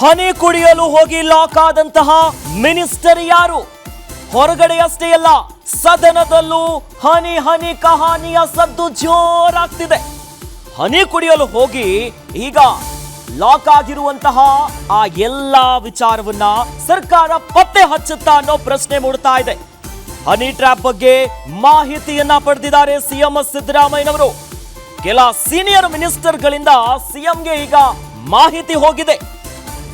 ಹನಿ ಕುಡಿಯಲು ಹೋಗಿ ಲಾಕ್ ಆದಂತಹ ಮಿನಿಸ್ಟರ್ ಯಾರು? ಹೊರಗಡೆ ಅಷ್ಟೇ ಅಲ್ಲ, ಸದನದಲ್ಲೂ ಹನಿ ಹನಿ ಕಹಾನಿಯ ಸದ್ದು ಜೋರಾಗ್ತಿದೆ. ಹನಿ ಕುಡಿಯಲು ಹೋಗಿ ಈಗ ಲಾಕ್ ಆಗಿರುವಂತಹ ಆ ಎಲ್ಲ ವಿಚಾರವನ್ನ ಸರ್ಕಾರ ಪತ್ತೆ ಹಚ್ಚುತ್ತಾ ಅನ್ನೋ ಪ್ರಶ್ನೆ ಮೂಡ್ತಾ ಇದೆ. ಹನಿ ಟ್ರ್ಯಾಪ್ ಬಗ್ಗೆ ಮಾಹಿತಿಯನ್ನ ಪಡೆದಿದ್ದಾರೆ ಸಿಎಂ ಸಿದ್ದರಾಮಯ್ಯನವರು. ಕೆಲ ಸೀನಿಯರ್ ಮಿನಿಸ್ಟರ್ಗಳಿಂದ ಸಿಎಂಗೆ ಈಗ ಮಾಹಿತಿ ಹೋಗಿದೆ.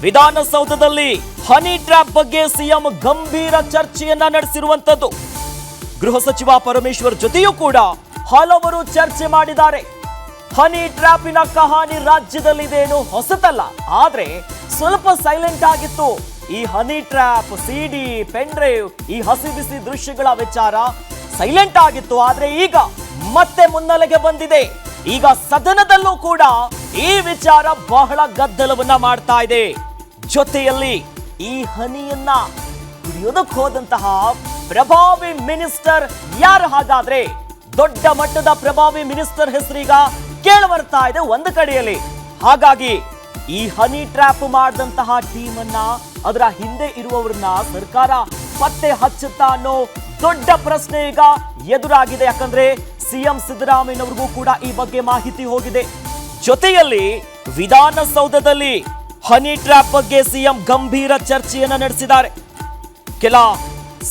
ವಿಧಾನಸೌಧದಲ್ಲಿ ಹನಿ ಟ್ರ್ಯಾಪ್ ಬಗ್ಗೆ ಸಿಎಂ ಗಂಭೀರ ಚರ್ಚೆಯನ್ನ ನಡೆಸಿರುವಂತದ್ದು. ಗೃಹ ಸಚಿವ ಪರಮೇಶ್ವರ್ ಜೊತೆಯೂ ಕೂಡ ಹಲವರು ಚರ್ಚೆ ಮಾಡಿದ್ದಾರೆ. ಹನಿ ಟ್ರ್ಯಾಪಿನ ಕಹಾನಿ ರಾಜ್ಯದಲ್ಲಿದೇನು ಹೊಸತಲ್ಲ, ಆದ್ರೆ ಸ್ವಲ್ಪ ಸೈಲೆಂಟ್ ಆಗಿತ್ತು. ಈ honey trap, CD pen drive ಈ ಹಸಿ ಬಿಸಿ ದೃಶ್ಯಗಳ ವಿಚಾರ ಸೈಲೆಂಟ್ ಆಗಿತ್ತು, ಆದ್ರೆ ಈಗ ಮತ್ತೆ ಮುನ್ನೆಲೆಗೆ ಬಂದಿದೆ. ಈಗ ಸದನದಲ್ಲೂ ಕೂಡ ಈ ವಿಚಾರ ಬಹಳ ಗದ್ದಲವನ್ನ ಮಾಡ್ತಾ ಇದೆ. ಜೊತೆಯಲ್ಲಿ ಈ ಹನಿಯನ್ನ ಕುಡಿಯೋದಕ್ಕೆ ಹೋದಂತಹ ಪ್ರಭಾವಿ ಮಿನಿಸ್ಟರ್ ಯಾರು? ಹಾಗಾದ್ರೆ ದೊಡ್ಡ ಮಟ್ಟದ ಪ್ರಭಾವಿ ಮಿನಿಸ್ಟರ್ ಹೆಸರೀಗ ಕೇಳಿ ಬರ್ತಾ ಇದೆ ಒಂದು ಕಡೆಯಲ್ಲಿ. ಹಾಗಾಗಿ ಈ ಹನಿ ಟ್ರ್ಯಾಪ್ ಮಾಡಿದಂತಹ ಟೀಮ್ ಅನ್ನ ಅದರ ಹಿಂದೆ ಇರುವವರನ್ನ ಸರ್ಕಾರ ಪತ್ತೆ ಹಚ್ಚುತ್ತಾ ಅನ್ನೋ ದೊಡ್ಡ ಪ್ರಶ್ನೆ ಈಗ ಎದುರಾಗಿದೆ. ಯಾಕಂದ್ರೆ ಸಿಎಂ ಸಿದ್ದರಾಮಯ್ಯನವರಿಗೂ ಕೂಡ ಈ ಬಗ್ಗೆ ಮಾಹಿತಿ ಹೋಗಿದೆ. ಜೊತೆಯಲ್ಲಿ ವಿಧಾನಸೌಧದಲ್ಲಿ ಹನಿ ಟ್ರ್ಯಾಪ್ ಬಗ್ಗೆ ಸಿಎಂ ಗಂಭೀರ ಚರ್ಚೆಯನ್ನ ನಡೆಸಿದ್ದಾರೆ. ಕೆಲ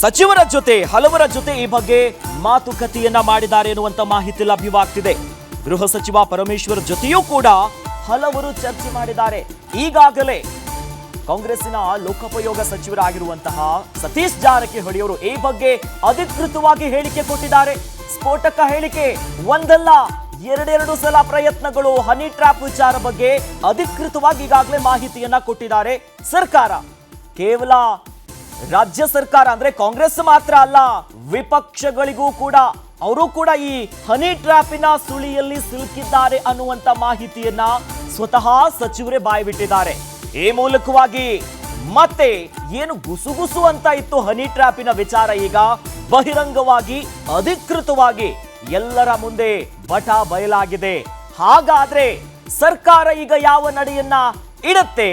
ಸಚಿವರ ಜೊತೆ, ಹಲವರ ಜೊತೆ ಈ ಬಗ್ಗೆ ಮಾತುಕತೆಯನ್ನ ಮಾಡಿದ್ದಾರೆ ಎನ್ನುವಂತ ಮಾಹಿತಿ ಲಭ್ಯವಾಗ್ತಿದೆ. ಗೃಹ ಸಚಿವ ಪರಮೇಶ್ವರ್ ಜೊತೆಯೂ ಕೂಡ ಹಲವರು ಚರ್ಚೆ ಮಾಡಿದ್ದಾರೆ. ಈಗಾಗಲೇ ಕಾಂಗ್ರೆಸ್ಸಿನ ಲೋಕೋಪಯೋಗ ಸಚಿವರಾಗಿರುವಂತಹ ಸತೀಶ್ ಜಾರಕಿಹೊಳಿ ಅವರು ಈ ಬಗ್ಗೆ ಅಧಿಕೃತವಾಗಿ ಹೇಳಿಕೆ ಕೊಟ್ಟಿದ್ದಾರೆ. ಸ್ಫೋಟಕ ಹೇಳಿಕೆ ಒಂದಲ್ಲ ಎರಡೆರಡು ಸಲ ಪ್ರಯತ್ನಗಳು ಹನಿ ಟ್ರ್ಯಾಪ್ ವಿಚಾರ ಬಗ್ಗೆ ಅಧಿಕೃತವಾಗಿ ಈಗಾಗಲೇ ಮಾಹಿತಿಯನ್ನ ಕೊಟ್ಟಿದ್ದಾರೆ. ಸರ್ಕಾರ, ಕೇವಲ ರಾಜ್ಯ ಸರ್ಕಾರ ಅಂದ್ರೆ ಕಾಂಗ್ರೆಸ್ ಮಾತ್ರ ಅಲ್ಲ, ವಿಪಕ್ಷಗಳಿಗೂ ಕೂಡ, ಅವರು ಕೂಡ ಈ ಹನಿ ಟ್ರ್ಯಾಪಿನ ಸುಳಿಯಲ್ಲಿ ಸಿಲುಕಿದ್ದಾರೆ ಅನ್ನುವಂತ ಮಾಹಿತಿಯನ್ನ ಸ್ವತಃ ಸಚಿವರೇ ಬಾಯ್ಬಿಟ್ಟಿದ್ದಾರೆ. ಈ ಮೂಲಕವಾಗಿ ಮತ್ತೆ ಏನು ಗುಸುಗುಸು ಅಂತ ಇತ್ತು ಹನಿ ಟ್ರ್ಯಾಪಿನ ವಿಚಾರ ಈಗ? ಬಹಿರಂಗವಾಗಿ, ಅಧಿಕೃತವಾಗಿ ಎಲ್ಲರ ಮುಂದೆ ಬಟ ಬಯಲಾಗಿದೆ. ಹಾಗಾದ್ರೆ ಸರ್ಕಾರ ಈಗ ಯಾವ ನಡೆಯನ್ನ ಇಡುತ್ತೆ?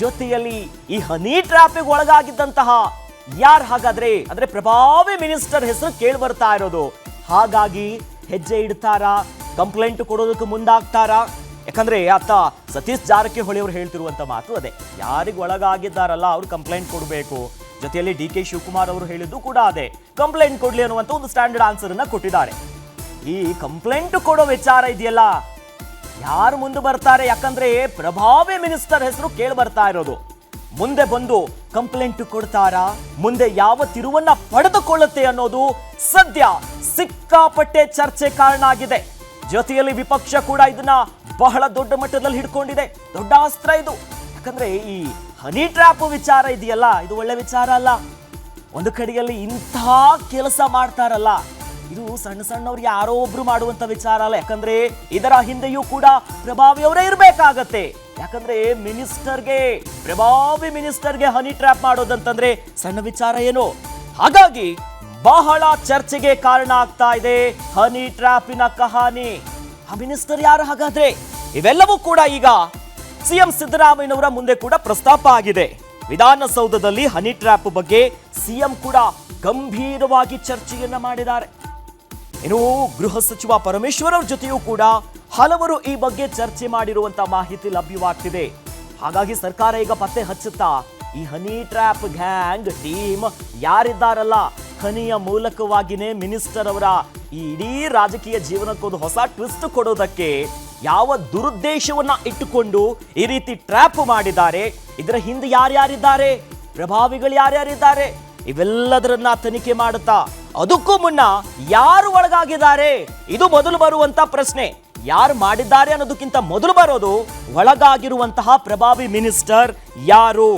ಜೊತೆಯಲ್ಲಿ ಈ ಹನಿ ಟ್ರಾಫಿಕ್ ಒಳಗಾಗಿದ್ದಂತಹ ಯಾರ್ ಹಾಗಾದ್ರೆ? ಅಂದ್ರೆ ಪ್ರಭಾವಿ ಮಿನಿಸ್ಟರ್ ಹೆಸರು ಕೇಳಿ ಬರ್ತಾ ಇರೋದು. ಹಾಗಾಗಿ ಹೆಜ್ಜೆ ಇಡ್ತಾರಾ? ಕಂಪ್ಲೇಂಟ್ ಕೊಡೋದಕ್ಕೆ ಮುಂದಾಗ್ತಾರಾ? ಯಾಕಂದ್ರೆ ಆತ ಸತೀಶ್ ಜಾರಕಿಹೊಳಿ ಅವರು ಹೇಳ್ತಿರುವಂತ ಮಾತು ಅದೇ. ಯಾರಿಗೆ ಒಳಗಾಗಿದ್ದಾರಲ್ಲ ಅವ್ರು ಕಂಪ್ಲೇಂಟ್ ಕೊಡಬೇಕು. ಜೊತೆಯಲ್ಲಿ ಡಿ ಕೆ ಶಿವಕುಮಾರ್ ಅವರು ಹೇಳಿದ್ದು ಕೂಡ ಅದೇ. ಕಂಪ್ಲೇಂಟ್ ಕೊಡ್ಲಿ ಅನ್ನುವಂತ ಒಂದು ಸ್ಟ್ಯಾಂಡರ್ಡ್ ಆನ್ಸರ್ ಅನ್ನ ಕೊಟ್ಟಿದ್ದಾರೆ. ಈ ಕಂಪ್ಲೇಂಟ್ ಕೊಡೋ ವಿಚಾರ ಇದೆಯಲ್ಲ? ಯಾರು ಮುಂದೆ ಬರ್ತಾರೆ? ಯಾಕಂದ್ರೆ ಪ್ರಭಾವಿ ಮಿನಿಸ್ಟರ್ ಹೆಸರು ಕೇಳಿ ಬರ್ತಾ ಇರೋದು. ಮುಂದೆ ಬಂದು ಕಂಪ್ಲೇಂಟ್ ಕೊಡ್ತಾರಾ? ಮುಂದೆ ಯಾವ ತಿರುವನ್ನ ಪಡೆದುಕೊಳ್ಳುತ್ತೆ ಅನ್ನೋದು ಸದ್ಯ ಸಿಕ್ಕಾಪಟ್ಟೆ ಚರ್ಚೆ ಕಾರಣ ಆಗಿದೆ. ಜೊತೆಯಲ್ಲಿ ವಿಪಕ್ಷ ಕೂಡ ಇದನ್ನ ಬಹಳ ದೊಡ್ಡ ಮಟ್ಟದಲ್ಲಿ ಹಿಡ್ಕೊಂಡಿದೆ. ದೊಡ್ಡ ಅಸ್ತ್ರ ಇದು. ಯಾಕಂದ್ರೆ ಈ ಹನಿ ಟ್ರ್ಯಾಪ್ ವಿಚಾರ ಇದೆಯಲ್ಲ, ಇದು ಒಳ್ಳೆ ವಿಚಾರ ಅಲ್ಲ. ಒಂದು ಕಡೆಯಲ್ಲಿ ಇಂಥ ಕೆಲಸ ಮಾಡ್ತಾರಲ್ಲ. ಇದು ಸಣ್ಣ ಸಣ್ಣವ್ರು ಯಾರೋ ಒಬ್ರು ಮಾಡುವಂತ ವಿಚಾರ ಅಲ್ಲ. ಯಾಕಂದ್ರೆ ಇದರ ಹಿಂದೆಯೂ ಕೂಡ ಪ್ರಭಾವಿಯವರೇ ಇರಬೇಕಾಗತ್ತೆ. ಯಾಕಂದ್ರೆ ಮಿನಿಸ್ಟರ್ಗೆ, ಪ್ರಭಾವಿ ಮಿನಿಸ್ಟರ್ಗೆ ಹನಿ ಟ್ರ್ಯಾಪ್ ಮಾಡೋದಂತಂದ್ರೆ ಸಣ್ಣ ವಿಚಾರ ಏನು? ಹಾಗಾಗಿ ಬಹಳ ಚರ್ಚೆಗೆ ಕಾರಣ ಆಗ್ತಾ ಇದೆ ಹನಿ ಟ್ರ್ಯಾಪಿನ ಕಹಾನಿ. ಆ ಮಿನಿಸ್ಟರ್ ಯಾರು ಹಾಗಾದ್ರೆ? ಇವೆಲ್ಲವೂ ಕೂಡ ಈಗ ಸಿಎಂ ಸಿದ್ದರಾಮಯ್ಯನವರ ಮುಂದೆ ಕೂಡ ಪ್ರಸ್ತಾಪ ಆಗಿದೆ. ವಿಧಾನಸೌಧದಲ್ಲಿ ಹನಿ ಟ್ರ್ಯಾಪ್ ಬಗ್ಗೆ ಸಿಎಂ ಕೂಡ ಗಂಭೀರವಾಗಿ ಚರ್ಚೆಯನ್ನ ಮಾಡಿದ್ದಾರೆ. ಇನ್ನು ಗೃಹ ಸಚಿವ ಪರಮೇಶ್ವರ್ ಅವ್ರ ಜೊತೆಯೂ ಕೂಡ ಹಲವರು ಈ ಬಗ್ಗೆ ಚರ್ಚೆ ಮಾಡಿರುವಂತ ಮಾಹಿತಿ ಲಭ್ಯವಾಗ್ತಿದೆ. ಹಾಗಾಗಿ ಸರ್ಕಾರ ಈಗ ಪತ್ತೆ ಹಚ್ಚುತ್ತಾ, ಈ ಹನಿ ಟ್ರ್ಯಾಪ್ ಗ್ಯಾಂಗ್ ಟೀಮ್ ಯಾರಿದ್ದಾರಲ್ಲ? ಹನಿಯ ಮೂಲಕವಾಗಿನೇ ಮಿನಿಸ್ಟರ್ ಅವರ ಈ ಇಡೀ ರಾಜಕೀಯ ಜೀವನಕ್ಕೊಂದು ಹೊಸ ಟ್ವಿಸ್ಟ್ ಕೊಡೋದಕ್ಕೆ ಯಾವ ದುರುದ್ದೇಶವನ್ನ ಇಟ್ಟುಕೊಂಡು ಈ ರೀತಿ ಟ್ರ್ಯಾಪ್ ಮಾಡಿದ್ದಾರೆ? ಇದರ ಹಿಂದೆ ಯಾರ್ಯಾರಿದ್ದಾರೆ? ಪ್ರಭಾವಿಗಳು ಯಾರ್ಯಾರಿದ್ದಾರೆ? ಇವೆಲ್ಲದರನ್ನ ತನಿಖೆ ಮಾಡುತ್ತಾ ಅದಕ್ಕೂ ಮುನ್ನ ಯಾರು ಒಳಗಾಗಿದ್ದಾರೆ? ಇದು ಮೊದಲು ಬರುವಂತ ಪ್ರಶ್ನೆ. ಯಾರು ಮಾಡಿದ್ದಾರೆ ಅನ್ನೋದಕ್ಕಿಂತ ಮೊದಲು ಬರೋದು ಒಳಗಾಗಿರುವಂತಹ ಪ್ರಭಾವಿ ಮಿನಿಸ್ಟರ್ ಯಾರು?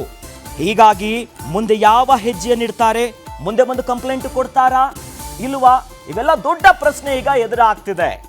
ಹೀಗಾಗಿ ಮುಂದೆ ಯಾವ ಹೆಜ್ಜೆಯನ್ನಿಡ್ತಾರೆ ಮುಂದೆ ಒಂದು ಕಂಪ್ಲೇಂಟ್ ಕೊಡ್ತಾರಾ? ಇಲ್ವಾ? ಇವೆಲ್ಲ ದೊಡ್ಡ ಪ್ರಶ್ನೆ ಈಗ ಎದುರಾಗ್ತಿದೆ.